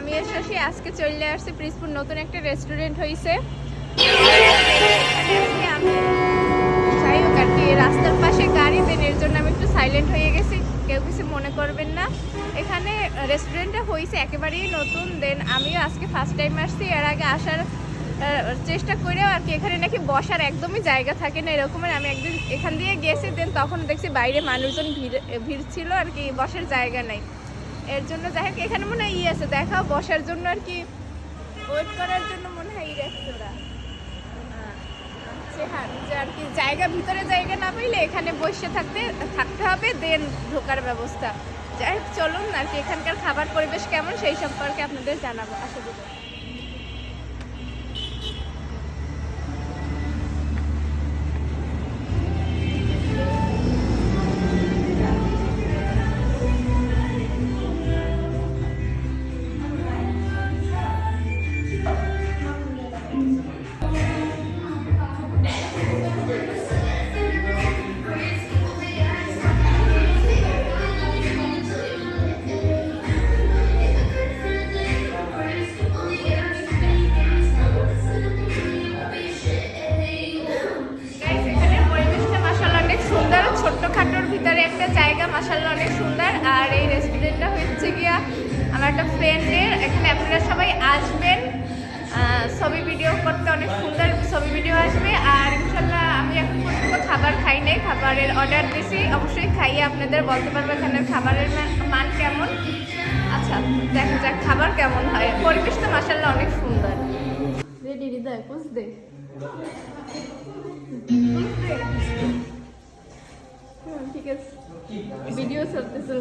আমি এসেছি আজকে চলে আসছি প্রিসপুর, নতুন একটা রেস্টুরেন্ট হয়েছে যাই হোক আর কি, রাস্তার পাশে গাড়ি দেন এর জন্য আমি একটু সাইলেন্ট হয়ে গেছি। কেউ কিছু মনে করবেন না। এখানে রেস্টুরেন্টটা হয়েছে একেবারেই নতুন দেন আমিও আজকে ফার্স্ট টাইম আসছি। এর আগে আসার চেষ্টা করেও আর কি, এখানে নাকি বসার একদমই জায়গা থাকে না, এরকমের আমি একদিন এখান দিয়ে গেছি দেন তখন দেখছি বাইরে মানুষজন ভিড় ভিড় ছিল আর কি, বসার জায়গা নাই। এর জন্য যাই হোক, এখানে মনে হয় ই আছে। দেখা বসার জন্য আর কি ওয়েট করার জন্য মনে হয় ই রাখছে ওরা। হ্যাঁ যে আর কি, জায়গা ভিতরে জায়গা না পাইলে এখানে বসে থাকতে থাকতে হবে দেন ঢোকার ব্যবস্থা। যাই হোক, চলুন আর কি, এখানকার খাবার পরিবেশ কেমন সেই সম্পর্কে আপনাদের জানাব, আশা করি। মাসাল্লাহ অনেক সুন্দর। আর এই রেস্টুরেন্টটা হচ্ছে গিয়া আমার একটা ফ্রেন্ডের এখানে আপনারা সবাই আসবেন। ছবি ভিডিও করতে অনেক সুন্দর ছবি ভিডিও আসবে। আর ইনশাল্লাহ আমি এখন পর্যন্ত খাবার খাই নাই খাবারের অর্ডার দিছি। অবশ্যই খাইয়ে আপনাদের বলতে পারব এখানের খাবারের মান- মান কেমন। আচ্ছা দেখা যাক খাবার কেমন হয়। পরিবেশ তো মাসাল্লাহ অনেক সুন্দর। রেডি হৃদয় বুঝতে হুম, আছে ভিডিও চলতেছিল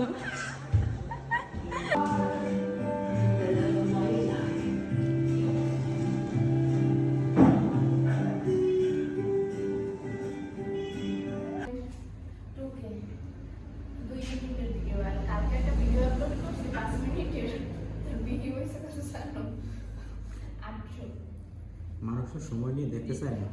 দুই মিনিটের ভিডিও আর কালকে একটা ভিডিও আপলোড করছি পাঁচ মিনিটের ভিডিও হয়েছে কত জানো আটশো মানুষের সময় নিয়ে দেখতে চায়। না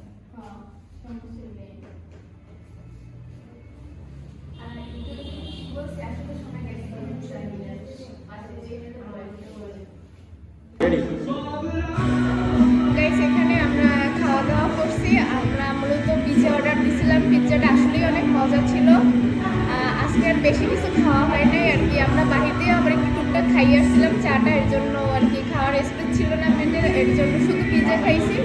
আমরা খাওয়া আমরা একটু টুকটাক খাইয়ে আসছিলাম। চাটা এর জন্য আর খাওয়ার স্পেস ছিল না পেটের এর। জন্য শুধু পিৎজা খাইছি।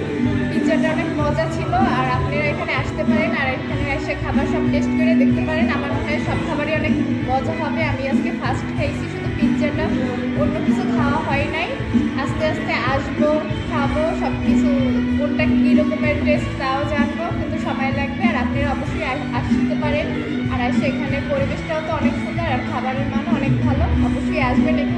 পিৎজাটা অনেক মজা ছিল। আর আপনারা এখানে আসতে পারেন। আর এখানে এসে খাবার সব টেস্ট করে দেখতে পারেন। আমার মনে হয় সব অনেক মজা হবে। আমি আজকে ফার্স্ট খাইছি শুধু পিৎজাটা। অন্য কিছু খাওয়া হয় নাই। আস্তে আস্তে আসব, খাব সব কিছু কোনটা কী রকমের টেস্ট তাও জানব, কিন্তু সময় লাগবে। আর আপনারা অবশ্যই আস- আসতে পারেন। আর এসে এখানে পরিবেশটাও তো অনেক সুন্দর, আর খাবারের মানও অনেক ভালো। অবশ্যই আসবেন এখানে।